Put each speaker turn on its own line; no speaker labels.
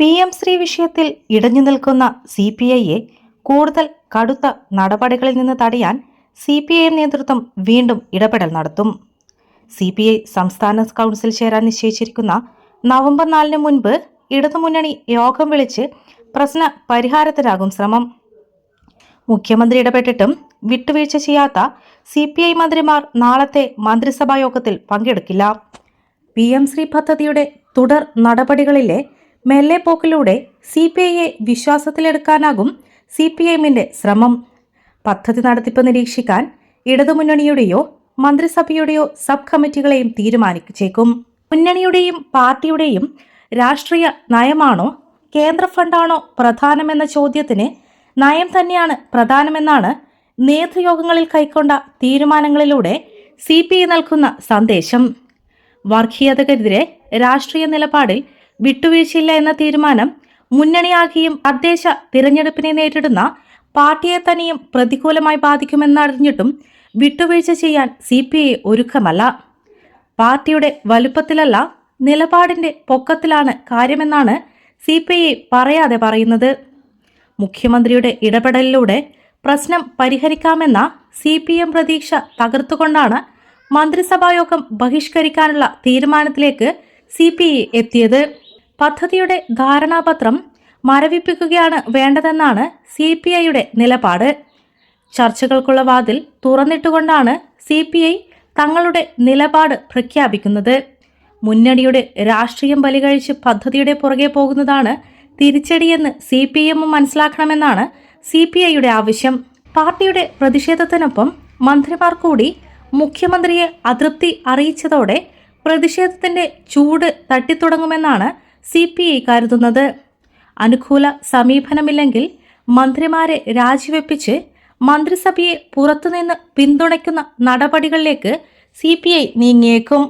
P M Shri വിഷയത്തിൽ ഇടഞ്ഞു നിൽക്കുന്ന C P ഐയെ കൂടുതൽ കടുത്ത നടപടികളിൽ നിന്ന് തടയാൻ സി പി ഐ നേതൃത്വം വീണ്ടും ഇടപെടൽ നടത്തും. സി പി ഐ സംസ്ഥാന കൗൺസിൽ ചേരാൻ നിശ്ചയിച്ചിരിക്കുന്ന നവംബർ നാലിന് മുൻപ് ഇടതുമുന്നണി യോഗം വിളിച്ച് പ്രശ്ന പരിഹാരത്തിനാകും ശ്രമം. മുഖ്യമന്ത്രി ഇടപെട്ടിട്ടും വിട്ടുവീഴ്ച ചെയ്യാത്ത സി പി ഐ മന്ത്രിമാർ നാളത്തെ മന്ത്രിസഭാ യോഗത്തിൽ പങ്കെടുക്കില്ല. പി എം ശ്രീ പദ്ധതിയുടെ തുടർ നടപടികളിലെ മെല്ലെ പോക്കിലൂടെ സി പി ഐയെ വിശ്വാസത്തിലെടുക്കാനാകും സി പി എമ്മിന്റെ ശ്രമം. പദ്ധതി നടത്തിപ്പ് നിരീക്ഷിക്കാൻ ഇടതുമുന്നണിയുടെയോ മന്ത്രിസഭയുടെയോ സബ് കമ്മിറ്റികളെയും തീരുമാനിച്ചേക്കും. മുന്നണിയുടെയും പാർട്ടിയുടെയും രാഷ്ട്രീയ നയമാണോ കേന്ദ്ര ഫണ്ടാണോ പ്രധാനമെന്ന ചോദ്യത്തിന് നയം തന്നെയാണ് പ്രധാനമെന്നാണ് നേതൃയോഗങ്ങളിൽ കൈക്കൊണ്ട തീരുമാനങ്ങളിലൂടെ സി പി ഐ നൽകുന്ന സന്ദേശം. വർഗീയതക്കെതിരെ രാഷ്ട്രീയ നിലപാടിൽ വിട്ടുവീഴ്ചയില്ല എന്ന തീരുമാനം മുന്നണിയാകിയും തദ്ദേശ തിരഞ്ഞെടുപ്പിനെ നേരിടുന്ന പാർട്ടിയെ തന്നെയും പ്രതികൂലമായി ബാധിക്കുമെന്നറിഞ്ഞിട്ടും വിട്ടുവീഴ്ച ചെയ്യാൻ സി പി ഐ ഒരുക്കമല്ല. പാർട്ടിയുടെ വലുപ്പത്തിലല്ല നിലപാടിന്റെ പൊക്കത്തിലാണ് കാര്യമെന്നാണ് സി പി ഐ പറയാതെ പറയുന്നത്. മുഖ്യമന്ത്രിയുടെ ഇടപെടലിലൂടെ പ്രശ്നം പരിഹരിക്കാമെന്ന സി പി എം പ്രതീക്ഷ തകർത്തുകൊണ്ടാണ് മന്ത്രിസഭായോഗം ബഹിഷ്കരിക്കാനുള്ള തീരുമാനത്തിലേക്ക് സി പി ഐ എത്തിയത്. പദ്ധതിയുടെ ധാരണാപത്രം മരവിപ്പിക്കുകയാണ് വേണ്ടതെന്നാണ് സി പി ഐയുടെ നിലപാട്. ചർച്ചകൾക്കുള്ള വാതിൽ തുറന്നിട്ടുകൊണ്ടാണ് സി പി ഐ തങ്ങളുടെ നിലപാട് പ്രഖ്യാപിക്കുന്നത്. മുന്നണിയുടെ രാഷ്ട്രീയം ബലികഴിച്ച് പദ്ധതിയുടെ പുറകെ പോകുന്നതാണ് തിരിച്ചടിയെന്ന് സി പി എമ്മും മനസ്സിലാക്കണമെന്നാണ് സി പി ഐയുടെ ആവശ്യം. പാർട്ടിയുടെ പ്രതിഷേധത്തിനൊപ്പം മന്ത്രിമാർ കൂടി മുഖ്യമന്ത്രിയെ അതൃപ്തി അറിയിച്ചതോടെ പ്രതിഷേധത്തിന്റെ ചൂട് തട്ടിത്തുടങ്ങുമെന്നാണ് സി പി ഐ കരുതുന്നത്. അനുകൂല സമീപനമില്ലെങ്കിൽ മന്ത്രിമാരെ രാജിവെപ്പിച്ച് മന്ത്രിസഭയെ പുറത്തുനിന്ന് പിന്തുണയ്ക്കുന്ന നടപടികളിലേക്ക് സി പി ഐ നീങ്ങിയേക്കും.